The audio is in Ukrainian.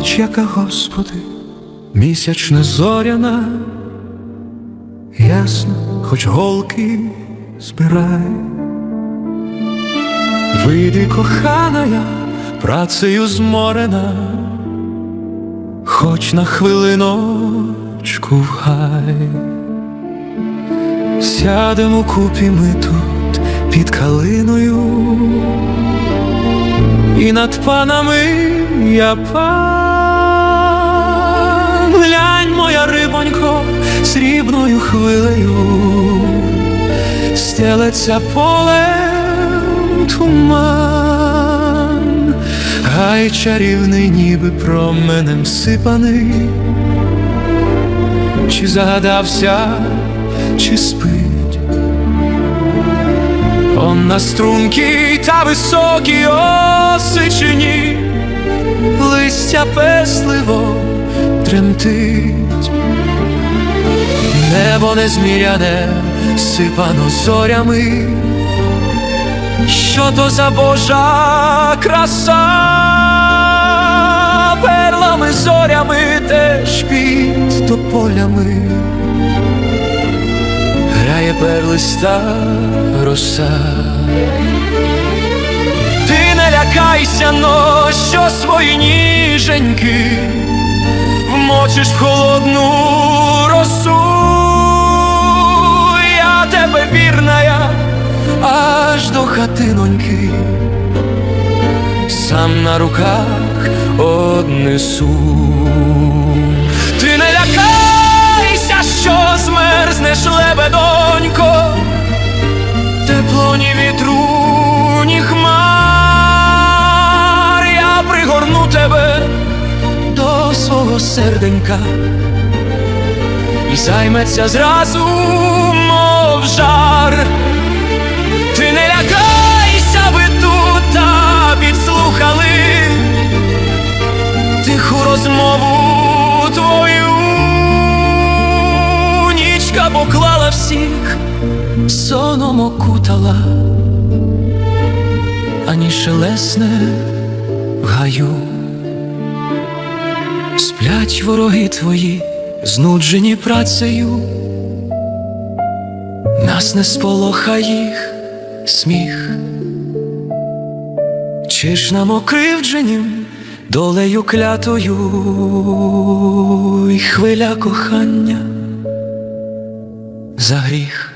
ніч, яка, Господи, місячна зоряна, ясно, хоч голки збирай. Вийди, кохана, я працею зморена, хоч на хвилиночку в. Сядемо купі ми тут під калиною, і над панами я пан. Глянь, моя рибонько, срібною хвилею, стелеться полем туман, гай чарівний, ніби променем сипаний, чи загадався, чи спить. Он на стрункій та високій осичині листя песливо тремтить, небо незміряне сипано зорями, що то за Божа краса, перлами зорями теж під тополями. Грає перлиста роса. Ти не лякайся, но що свої ніженьки вмочиш в холодну росу. Я тебе вірна, я аж до хатиноньки, сам на руках однесу. Серденька і займеться зразу, мов жар. Ти не лякайся, ви тут та підслухали тиху розмову твою. Нічка поклала всіх, соном окутала, ані шелесне в гаю. Сплять вороги твої, знуджені працею, нас не сполоха їх сміх. Чи ж нам окривдженім долею клятою і хвиля кохання за гріх.